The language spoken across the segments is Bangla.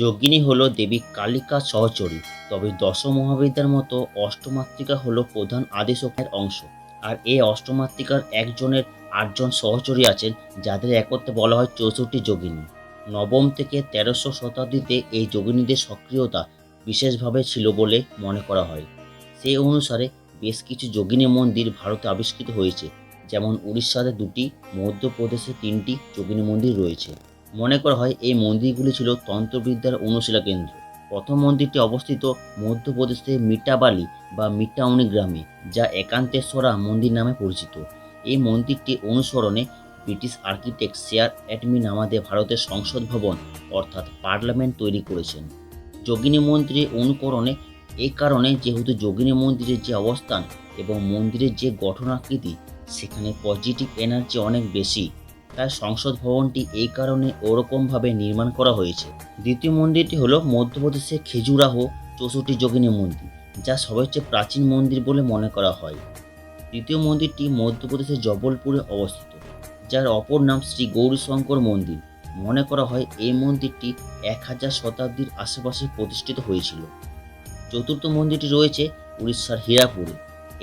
যোগিনী হলো দেবী কালিকা সহচরী, তবে দশ মহাবিদ্যার মতো অষ্টমাতৃকা হলো প্রধান আদিশক্তির অংশ। আর এই অষ্টমাতৃকার একজনের আটজন সহচরী আছেন, যাদের একত্রে বলা হয় চৌষট্টি যোগিনী। নবম থেকে তেরোশো শতাব্দীতে এই যোগিনীদের সক্রিয়তা বিশেষভাবে ছিল বলে মনে করা হয়। সেই অনুসারে বেশ কিছু যোগিনী মন্দির ভারতে আবিষ্কৃত হয়েছে, যেমন উড়িষ্যাতে দুটি, মধ্যপ্রদেশে তিনটি যোগিনী মন্দির রয়েছে। মনে করা হয় এই মন্দিরগুলি ছিল তন্ত্রবিদ্যার অনুশীলা কেন্দ্র। প্রথম মন্দিরটি অবস্থিত মধ্যপ্রদেশের মিটাবালি বা মিটাউনি গ্রামে, যা একান্তেশ্বরা মন্দির নামে পরিচিত। এই মন্দিরটি অনুসরণে ব্রিটিশ আর্কিটেক্ট শেয়ার অ্যাটমি নামাদে ভারতের সংসদ ভবন অর্থাৎ পার্লামেন্ট তৈরি করেছেন। যোগিনী মন্দিরের অনুকরণে এই কারণে যেহেতু যোগিনী মন্দিরের যে অবস্থান এবং মন্দিরের যে গঠনাকৃতি, সেখানে পজিটিভ এনার্জি অনেক বেশি। তাই সংসদ ভবনটি এই কারণে ওরকমভাবে নির্মাণ করা হয়েছে। দ্বিতীয় মন্দিরটি হলো মধ্যপ্রদেশের খেজুরাহ চৌষট্টি যোগিনী মন্দির, যা সবচেয়ে প্রাচীন মন্দির বলে মনে করা হয়। তৃতীয় মন্দিরটি মধ্যপ্রদেশের জবলপুরে অবস্থিত, যার অপর নাম শ্রী গৌরীশঙ্কর মন্দির। মনে করা হয় এই মন্দিরটি এক হাজার শতাব্দীর আশেপাশে প্রতিষ্ঠিত হয়েছিল। চতুর্থ মন্দিরটি রয়েছে উড়িষ্যার হীরাপুরে।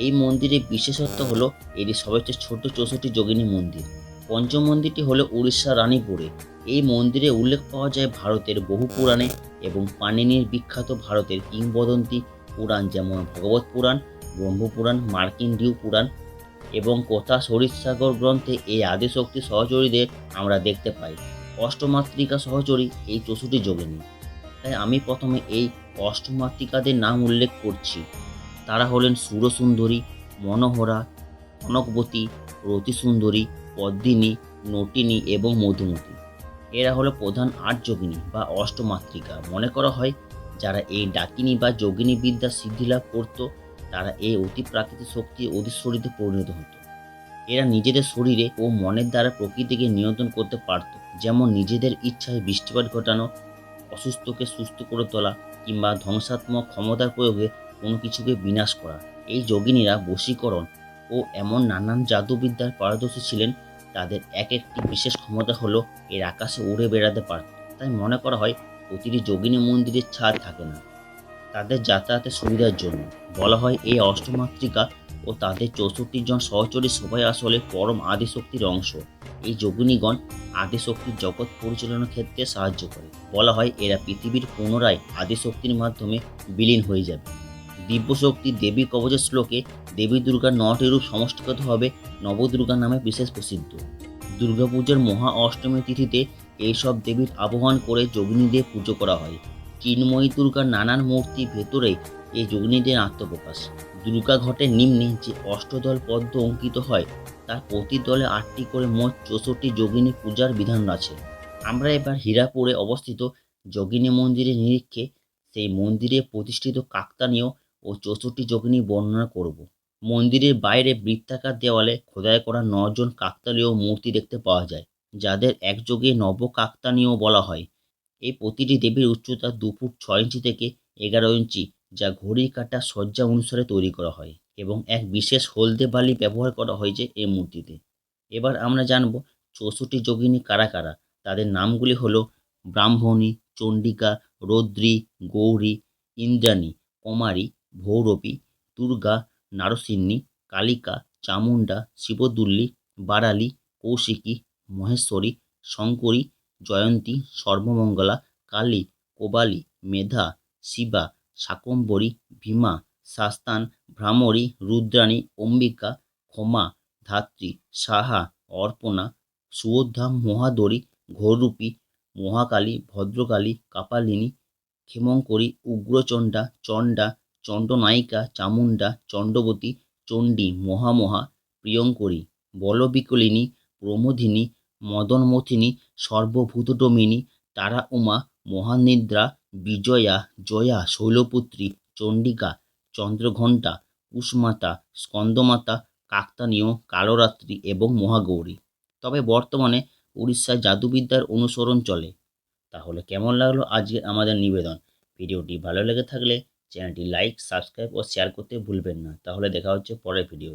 এই মন্দিরের বিশেষত্ব হলো এটি সবচেয়ে ছোট চৌষট্টি যোগিনী মন্দির। পঞ্চম মন্দিরটি হলো উড়িষ্যার রানীপুরে। এই মন্দিরে উল্লেখ পাওয়া যায় ভারতের বহু পুরাণে এবং পাণিনির বিখ্যাত ভারতের কিংবদন্তি পুরাণ যেমন ভগবত পুরাণ, ব্রহ্মপুরাণ, মার্কিন ডিউ পুরাণ এবং কথা সরিৎসাগর গ্রন্থে এই আদিশক্তি সহচরীদের আমরা দেখতে পাই। অষ্টমাতৃকা সহচরী এই চৌষট্টি যোগিনী। তাই আমি প্রথমে এই অষ্টমাতৃকাদের নাম উল্লেখ করছি। তারা হলেন সুরসুন্দরী, মনোহরা, কনকবতী, রতিসুন্দরী পদ্মিনী, নটিনী এবং মধুমতি। এরা হলো প্রধান আট যোগিনী বা অষ্টমাতৃকা। মনে করা হয়, যারা এই ডাকিনী বা যোগিনী বিদ্যা সিদ্ধিলাভ করত, তারা এই অতি প্রাকৃতিক শক্তি অধিশ্বরীতে পরিণত হতো। এরা নিজেদের শরীরে ও মনের দ্বারা প্রকৃতিকে নিয়ন্ত্রণ করতে পারত, যেমন নিজেদের ইচ্ছায় বৃষ্টিপাত ঘটানো, অসুস্থকে সুস্থ করে তোলা, কিংবা ধ্বংসাত্মক ক্ষমতার প্রয়োগে কোনো কিছুকে বিনাশ করা। এই যোগিনীরা বশীকরণ ও এমন নানান জাদুবিদ্যার পারদর্শী ছিলেন, তাদের এক একটি বিশেষ ক্ষমতা হলো এর আকাশে উড়ে বেড়াতে পারত তাই মনে করা হয়, প্রতিটি যোগিনী মন্দিরের ছাদ থাকে না। তাদের যাতায়াতের সুবিধার জন্য। বলা হয়, এই অষ্টমাতৃকা ও তাদের চৌষট্টি জন সহচরী সবাই আসলে পরম আদিশক্তির অংশ। এই যোগিনীগণ আদিশক্তির জগৎ পরিচালনার ক্ষেত্রে সাহায্য করে। বলা হয়, এরা পৃথিবীর পুনরায় আদিশক্তির মাধ্যমে বিলীন হয়ে যাবে। দিব্যশক্তি দেবী কবচের শ্লোকে দেবী দুর্গার নটি রূপ সমষ্টিগতভাবে নবদুর্গা নামে বিশেষ প্রসিদ্ধ। দুর্গাপূজার মহা অষ্টমী তিথিতে এইসব দেবীর আহ্বান করে যোগিনীদের পুজো করা হয়। চিন্ময়ী দুর্গার নানান মূর্তি ভেতরে এই যোগিনীদের আত্মপ্রকাশ। দুর্গা ঘটের নিম্নে যে অষ্টদল পদ্ম অঙ্কিত হয়, তার প্রতি দলে আটটি করে মোট চৌষট্টি যোগিনী পূজার বিধান আছে। আমরা এবার হীরাপুরে অবস্থিত যোগিনী মন্দিরের নিরীক্ষে সেই মন্দিরে প্রতিষ্ঠিত কাকতানীয় ও চৌষট্টি যোগিনী বর্ণনা করব। মন্দিরের বাইরে বৃত্তাকার দেওয়ালে খোদাই করা নজন কাকতালীয় মূর্তি দেখতে পাওয়া যায়, যাদের একযোগে নব কাকতানীয় বলা হয়। এই প্রতিটি দেবীর উচ্চতা দু ফুট ছয় ইঞ্চি থেকে এগারো ইঞ্চি, যা ঘড়ির কাটা সজ্জা অনুসারে তৈরি করা হয় এবং এক বিশেষ হলদে বালি ব্যবহার করা হয়েছে এই মূর্তিতে। এবার আমরা জানব চৌষট্টি যোগিনী কারা কারা? তাদের নামগুলি হলো ব্রাহ্মণী, চণ্ডিকা, রৌদ্রী, গৌরী, ইন্দ্রাণী, কুমারী ভৌরবী, দুর্গা, নারসিন্নী, কালিকা, চামুণ্ডা, শিবদুল্লী বারালি কৌশিকী, মহেশ্বরী, শঙ্করী, জয়ন্তী, সর্বমঙ্গলা, কালী, কোবালী, মেধা, শিবা, শাকম্বরী, ভীমা শাস্তান ভ্রামরী, রুদ্রাণী, অম্বিকা, ক্ষমা, ধাত্রী, সাহা, অর্পণা, সুয়োদ্ধা, মহাদরী, ঘোররূপী, মহাকালী, ভদ্রকালী, কাপালিনী, ক্ষেমঙ্করী, উগ্রচণ্ডা, চণ্ডা চণ্ডনায়িকা চামুণ্ডা চণ্ডবতী চণ্ডী, মহামহা, প্রিয়ঙ্করী, বলবিকলিনী, প্রমোদিনী, মদনমথিনী, সর্বভূতডমিনী তারা উমা মহানিদ্রা, বিজয়া, জয়া, শৈলপুত্রী, চণ্ডিকা, চন্দ্রঘণ্টা, কুশমাতা, স্কন্দমাতা, কাকতানীয়, কালরাত্রি এবং মহাগৌরী। তবে বর্তমানে উড়িষ্যার জাদুবিদ্যার অনুসরণ চলে। তাহলে কেমন লাগল আজকে আমাদের নিবেদন? ভিডিওটি ভালো লেগে থাকলে চ্যানেলটি লাইক সাবস্ক্রাইব ও শেয়ার করতে ভুলবেন না। তাহলে দেখা হচ্ছে পরের ভিডিও